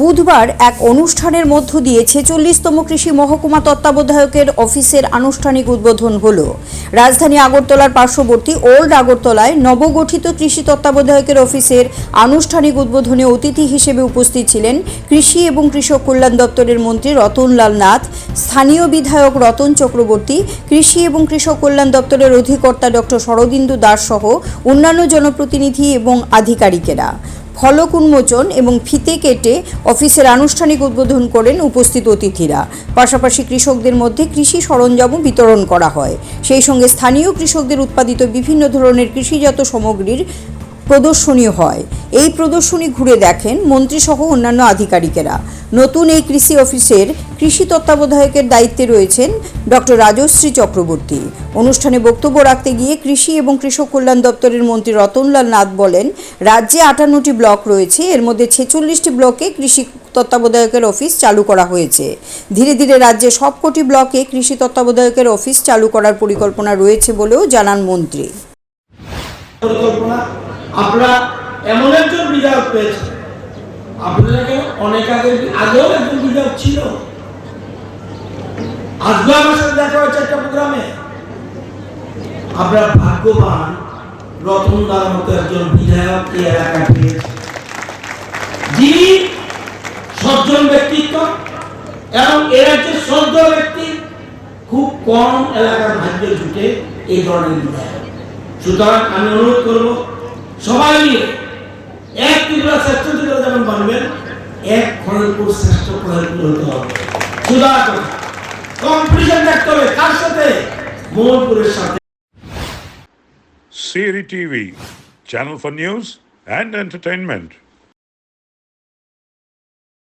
বুধবার এক অনুষ্ঠানের মধ্য দিয়ে ছেচল্লিশতম কৃষি মহকুমা তত্ত্বাবধায়কের অফিসের আনুষ্ঠানিক উদ্বোধন হলো। রাজধানী আগরতলার পার্শ্ববর্তী ওল্ড আগরতলায় নবগঠিত কৃষি তত্ত্বাবধায়কের অফিসের আনুষ্ঠানিক উদ্বোধনে অতিথি হিসেবে উপস্থিত ছিলেন কৃষি এবং কৃষক কল্যাণ দপ্তরের মন্ত্রী রতনলাল নাথ, স্থানীয় বিধায়ক রতন চক্রবর্তী, কৃষি এবং কৃষক কল্যাণ দপ্তরের অধিকর্তা ডক্টর শরদিন্দু দাস সহ অন্যান্য জনপ্রতিনিধি এবং আধিকারিকেরা। ফলক উন্মোচন এবং ফিতে কেটে অফিসের আনুষ্ঠানিক উদ্বোধন করেন উপস্থিত অতিথিরা। পাশাপাশি কৃষকদের মধ্যে কৃষি সরঞ্জামও বিতরণ করা হয়। সেই সঙ্গে স্থানীয় কৃষকদের উৎপাদিত বিভিন্ন ধরনের কৃষিজাত সামগ্রীর প্রদর্শনী হয়। এই প্রদর্শনী ঘুরে দেখেন মন্ত্রীসহ অন্যান্য আধিকারিকেরা। নতুন এই কৃষি অফিসের কৃষি তত্ত্বাবধায়কের দায়িত্বে রয়েছেন ডক্টর রাজশ্রী চক্রবর্তী। অনুষ্ঠানে বক্তব্য রাখতে গিয়ে কৃষি এবং কৃষক কল্যাণ দপ্তরের মন্ত্রী রতনলাল নাথ বলেন, রাজ্যে আটান্নটি ব্লক রয়েছে, এর মধ্যে ছেচল্লিশটি ব্লকে কৃষি তত্ত্বাবধায়কের অফিস চালু করা হয়েছে। ধীরে ধীরে রাজ্যে সবকটি ব্লকে কৃষি তত্ত্বাবধায়কের অফিস চালু করার পরিকল্পনা রয়েছে বলেও জানান মন্ত্রী। আপনারা এমন একজন বিধায়ক পেয়েছেন। আপনাদেরকে অনেক আগে আগেও একজন বিধায়ক ছিল। আজকে আমার সাথে দেখা হয়েছে একটা প্রোগ্রামে। আপনারা ভাগ্যবান রতনদার মতো একজন বিধায়ক এই এলাকা পেয়েছে যিনি সজ্জন ব্যক্তিত্ব এবং এ রাজ্যের সজ্জ ব্যক্তি খুব কম এলাকার ভাগ্যে জুটে এই ধরনের বিধায়ক। সুতরাং আমি অনুরোধ করব সবাই মিলে এক ত্রিপুরা শ্রেষ্ঠ ত্রিপুরা যেমন বানবেন এক খড়গপুর শ্রেষ্ঠ খড়গপুর হতে হবে। সুতরাং কম্পিটিশন রাখতে হবে কার সাথে? মোহনপুরের সাথে। Siri TV, channel for news and entertainment.